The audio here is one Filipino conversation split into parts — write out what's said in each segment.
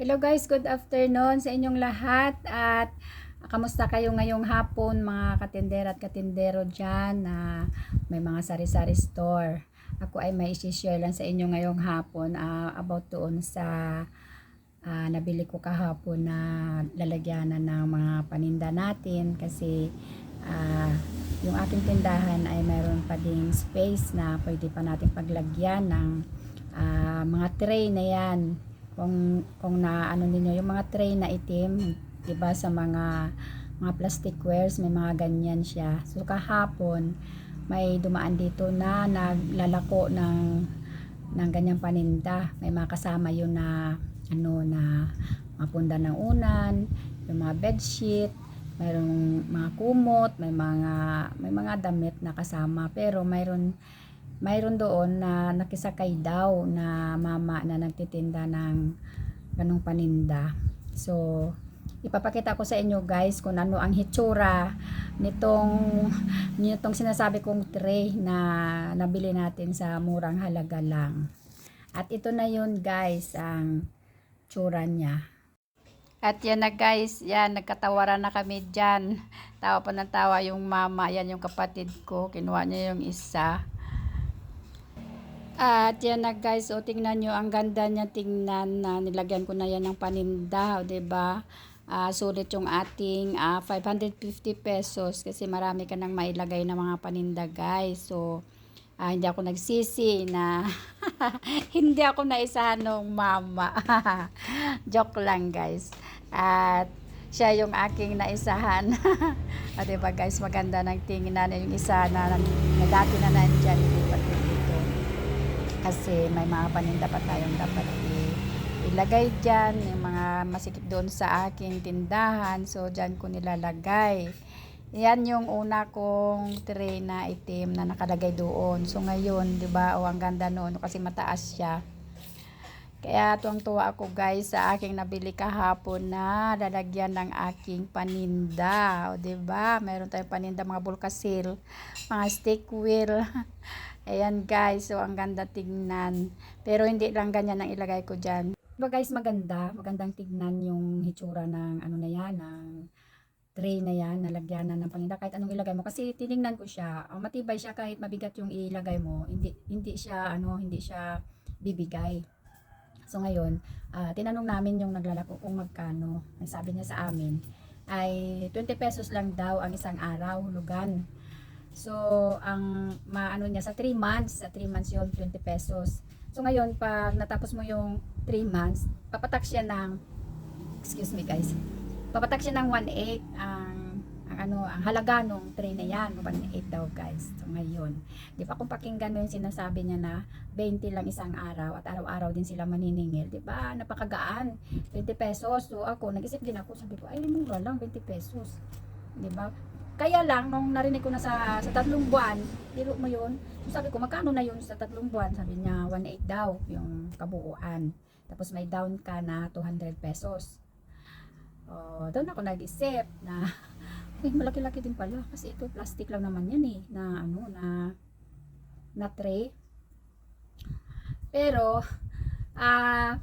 Hello guys, good afternoon sa inyong lahat at kamusta kayo ngayong hapon mga katindera at katindero dyan na may mga sari-sari store. Ako ay may isi-share lang sa inyo ngayong hapon ah, about doon sa ah, nabili ko kahapon na lalagyanan ng mga paninda natin kasi ah, yung aking tindahan ay mayroon pa ding space na pwede pa natin paglagyan ng ah, mga tray na yan kung kung na ano ninyo yung mga tray na itim 'di ba sa mga mga plasticwares may mga ganyan siya. So kahapon may dumaan dito na naglalako ng ng ganyang paninda. May mga kasama yun na ano na mga punda ng unan yung mga bedsheet mayroong mga kumot may mga may mga damit na kasama. Pero mayroon mayroon doon na nakisakay daw na mama na nagtitinda ng ganong paninda. So, ipapakita ko sa inyo guys kung ano ang hitsura nitong nitong sinasabi kong tray na nabili natin sa murang halaga lang. At ito na yun guys ang tsura niya. At yan na guys, yan, nagkatawaran na kami dyan. Tawa pa ng tawa yung mama, yan yung kapatid ko, kinuha niya yung isa. At yan na guys, o tingnan nyo, ang ganda niya tingnan na nilagyan ko na yan ng paninda, o ba? Ah, sulit yung ating ah, 550 pesos kasi marami ka nang mailagay na mga paninda guys. So, ah, hindi ako nagsisi na hindi ako naisahan ng mama. Joke lang guys. At siya yung aking naisahan. o 'di ba guys, maganda ng tingnan yung isa na, na dati na nandyan, dito kasi may mga paninda pa tayong dapat ilagay dyan, yung mga masikip doon sa aking tindahan, so dyan ko nilalagay. Yan yung una kong tray na itim na nakalagay doon. So ngayon, 'di ba? O ang ganda noon kasi mataas siya. Kaya tuwang-tuwa ako guys sa aking nabili kahapon na lalagyan ng aking paninda. O ba? Meron tayong paninda mga bulkasil, mga stick wheel. Ayan guys, so ang ganda tignan. Pero hindi lang ganyan ang ilagay ko dyan. Diba guys, maganda. Magandang tignan yung hitsura ng ano na yan, ng tray na yan, nalagyanan ng paninda. Kahit anong ilagay mo. Kasi tinignan ko siya, matibay siya kahit mabigat yung ilagay mo. Hindi, hindi siya, ano, hindi siya bibigay. So ngayon, ah, tinanong namin yung naglalako kung magkano. Ang sabi niya sa amin ay 20 pesos lang daw ang isang araw, hulugan. So, ang maano niya sa 3 months, sa 3 months yun, 20 pesos. So, ngayon, pag natapos mo yung 3 months, papatak siya ng, excuse me guys, papatak siya ng 1.8 ang, ang ano, ang halaga nung tray na yan, 1.8 daw guys. So, ngayon, di ba kung pakinggan mo yung sinasabi niya na 20 lang isang araw at araw-araw din sila maniningil, di ba? Napakagaan, 20 pesos. So, ako, nag-isip din ako, sabi ko, ay, mura lang, 20 pesos. Di ba? Kaya lang, nung narinig ko na sa, sa tatlong buwan, tiro mo yun, so sabi ko, magkano na yun sa tatlong buwan? Sabi niya, 1.8 daw yung kabuuan. Tapos may down ka na 200 pesos. Oh, doon ako nag-isip na, uy, malaki-laki din pala. Kasi ito, plastic lang naman yan eh, na ano, na, na tray. Pero, ah,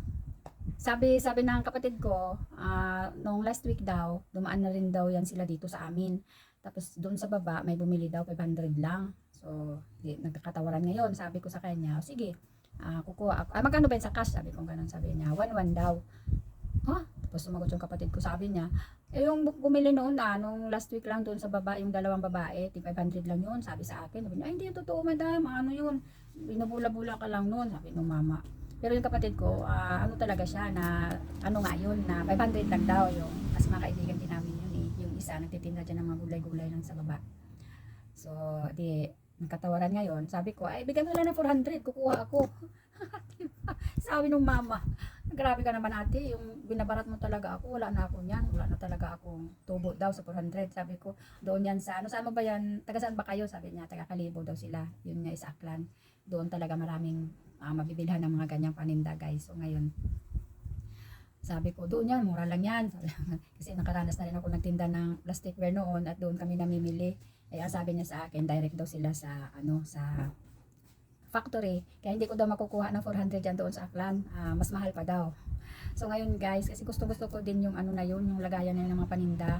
sabi sabi ng kapatid ko, ah, nung last week daw, dumaan na rin daw yan sila dito sa amin. Tapos doon sa baba, may bumili daw 500 lang. So, di, nagkakatawaran ngayon. Sabi ko sa kanya, sige, ah, kukuha ako. Ah, magkano ba yun sa cash? Sabi ko ganun. Sabi niya, 1-1 daw. Ha? Tapos sumagot yung kapatid ko. Sabi niya, eh yung bu- bumili noon na, nung last week lang doon sa baba, yung dalawang babae, tig 500 lang yun. Sabi sa akin, sabi niya, ay hindi totoo madam, ano yun? Binubula-bula ka lang noon, sabi nung mama. Pero yung kapatid ko, ah, ano talaga siya na, ano nga yun, na 500 lang daw yung, kasi mga kaibigan din namin yun eh, yung isa nagtitinda dyan ng mga gulay-gulay lang sa baba. So, di, nagkatawaran ngayon, sabi ko, ay bigyan mo lang ng 400, kukuha ako. diba? Sabi nung mama, grabe ka naman ate, yung binabarat mo talaga ako, wala na ako niyan, wala na talaga akong tubo daw sa 400. Sabi ko, doon yan sa, ano saan mo ba yan, taga saan ba kayo? Sabi niya, taga Kalibo daw sila, yun nga is Aklan. Doon talaga maraming ah, mabibilhan ng mga ganyang paninda guys. So ngayon, sabi ko, doon yan, mura lang yan. Kasi nakaranas na rin ako nagtinda ng plasticware noon at doon kami namimili. Kaya sabi niya sa akin, direct daw sila sa, ano, sa factory. Kaya hindi ko daw makukuha ng 400 yan doon sa Aklan. Ah, mas mahal pa daw. So ngayon guys, kasi gusto gusto ko din yung ano na yun, yung lagayan nila ng mga paninda.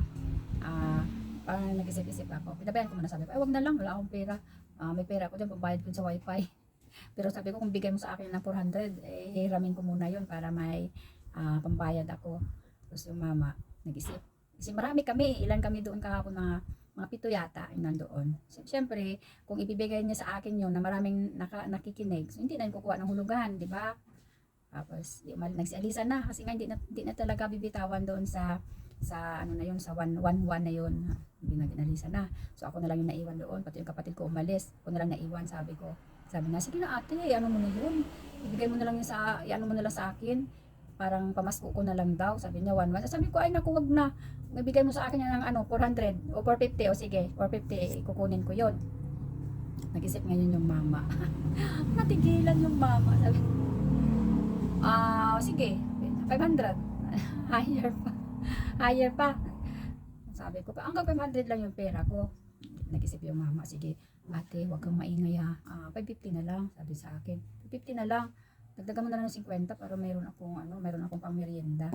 Ah, parang nag-isip-isip ako. Pinabayan ko muna sabi ko, ay wag na lang, wala akong pera. Ah, may pera ako dyan, pambayad ko sa wifi. Pero sabi ko, kung bigay mo sa akin ng 400, eh, hiramin ko muna yun para may ah, pambayad ako. Tapos yung mama, nag-isip. Kasi marami kami, ilan kami doon kahapon na mga pito yata yung nandoon. Si- Siyempre, kung ibibigay niya sa akin yun na maraming naka, nakikinig, so hindi na kukuha ng hulugan, di ba? Tapos, di umal, nagsialisa na kasi nga hindi na, hindi na talaga bibitawan doon sa sa ano na yun, sa 111 na yun. Hindi na ginalisa na. So ako na lang yung naiwan doon, pati yung kapatid ko umalis. Ako na lang naiwan, sabi ko. Sabi na, sige na ate, ano mo na yun. Ibigay mo na lang yun sa, ano mo na lang sa akin. Parang pamasko ko na lang daw. Sabi niya, 1 Sabi ko, ay naku, wag na. Ibigay mo sa akin yan ng ano, 400 o 450. O sige, 450, kukunin ko yon Nag-isip ngayon yung mama. Natigilan yung mama. Sabi, ah, sige, 500. Higher pa. Higher pa. Sabi ko, hanggang 500 lang yung pera ko. Nag-isip yung mama, sige, ate, huwag kang maingay ha. Ah, 550 na lang, sabi sa akin. 550 na lang. Dagdagan mo na lang ng 50 para mayroon akong ano, mayroon akong pangmerienda.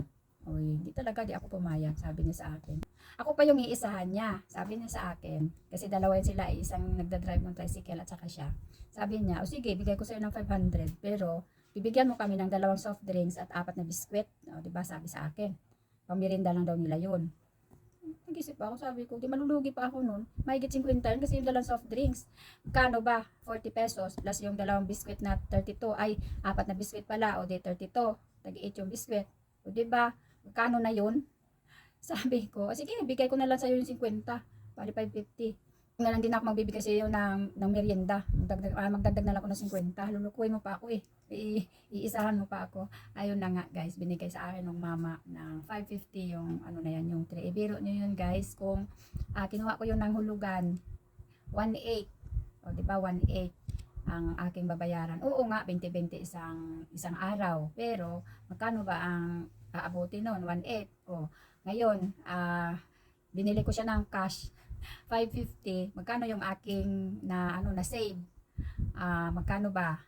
Oy, hindi talaga di ako pumayag, sabi niya sa akin. Ako pa yung iisahan niya, sabi niya sa akin. Kasi dalawa yun sila, isang nagda-drive ng tricycle at saka siya. Sabi niya, o sige, bigay ko sa'yo ng 500, pero bibigyan mo kami ng dalawang soft drinks at apat na biskwit. O, di ba, sabi sa akin. Pamirinda lang daw nila yun. Nag-isip ako, sabi ko, di malulugi pa ako nun. Mahigit 50 yun kasi yung dalawang soft drinks. Kano ba? 40 pesos plus yung dalawang biskwit na 32. Ay, apat na biskwit pala. O di 32. Tag-8 yung biskwit. O di ba? Kano na yun? Sabi ko, "Ah, sige, bigay ko na lang sa'yo yung 50. Bali 550. Kung na lang din ako magbibigay sa'yo ng, ng merienda. Magdagdag, ah, magdagdag na lang ako ng 50. Lulukuhin mo pa ako eh. I, iisahan mo pa ako. Ayun na nga guys, binigay sa akin ng mama ng 550 yung ano na yan, yung tray. Ibiro nyo yun guys, kung ah, kinuha ko yun ng hulugan, 1.8. O di ba 1.8 ang aking babayaran. Oo nga, 20-20 isang, isang araw. Pero, magkano ba ang aabuti noon? 1.8. O, ngayon, ah, binili ko siya ng cash 550. Magkano yung aking na ano na save? Ah, magkano ba?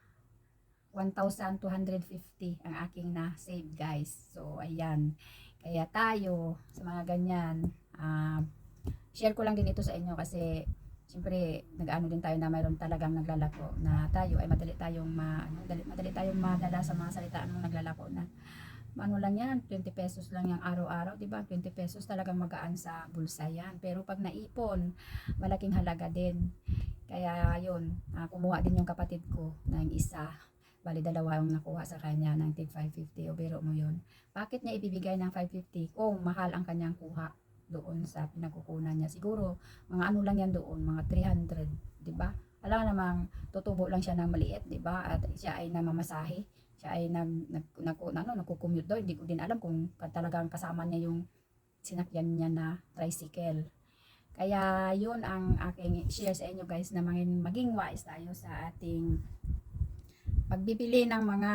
1,250 ang aking na save guys. So ayan. Kaya tayo sa mga ganyan, ah, share ko lang din ito sa inyo kasi siyempre nag-ano din tayo na mayroon talagang naglalako na tayo ay madali tayong ma, ano, madali, madali tayong madala sa mga salitaan ng naglalako na ano lang yan, 20 pesos lang yung araw-araw, di ba? 20 pesos talagang magaan sa bulsa yan. Pero pag naipon, malaking halaga din. Kaya yun, ah, kumuha din yung kapatid ko ng isa. Bali dalawa yung nakuha sa kanya ng tig 550 o biro mo yun. Bakit niya ibibigay ng 550 kung mahal ang kanyang kuha doon sa pinagkukunan niya? Siguro, mga ano lang yan doon, mga 300, di ba? Alam namang tutubo lang siya ng maliit, di ba? At siya ay namamasahe siya ay nag, nag, nag, ano, nagko-commute daw. Hindi ko din alam kung talagang kasama niya yung sinakyan niya na tricycle. Kaya yun ang aking share sa inyo guys na maging, maging wise tayo sa ating pagbibili ng mga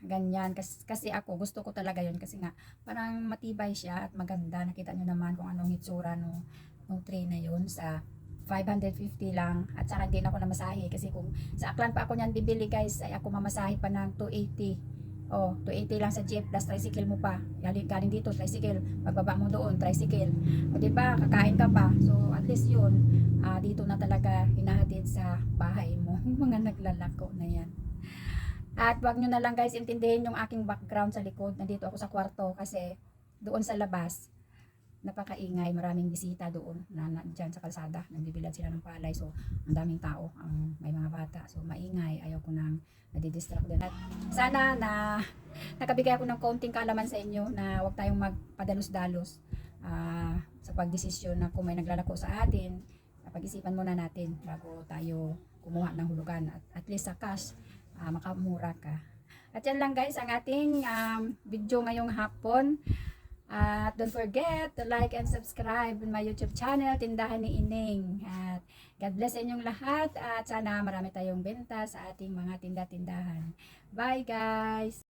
ganyan. Kasi, kasi ako gusto ko talaga yun. Kasi nga parang matibay siya at maganda. Nakita nyo naman kung anong hitsura no, nung tray na yun. Sa 550 lang. At saka na ako namasahe. Kasi kung sa Aklan pa ako niyan bibili guys ay ako mamasahe pa ng 280 oh 280 lang sa jeep plus tricycle mo pa. Galing, galing dito tricycle. Pagbaba mo doon tricycle. O di ba? Kakain ka pa. So at least yun ah, dito na talaga hinahatid sa bahay mo. Mga naglalako na yan at wag nyo na lang guys intindihin yung aking background sa likod. Nandito ako sa kwarto kasi doon sa labas napakaingay, maraming bisita doon na, na dyan sa kalsada, nagbibilad sila ng palay, so ang daming tao, ang may mga bata, so maingay, ayaw ko nang nadidistract din. At sana na nakabigay ako ng konting kaalaman sa inyo na huwag tayong magpadalos-dalos ah, sa pagdesisyon na kung may naglalako sa atin, pag-isipan muna natin bago tayo kumuha ng hulugan. At at least sa cash, ah, makamura ka. At yan lang guys ang ating um, video ngayong hapon. At don't forget to like and subscribe in my YouTube channel, Tindahan ni Ining. At God bless inyong lahat at sana marami tayong benta sa ating mga tinda-tindahan. Bye guys!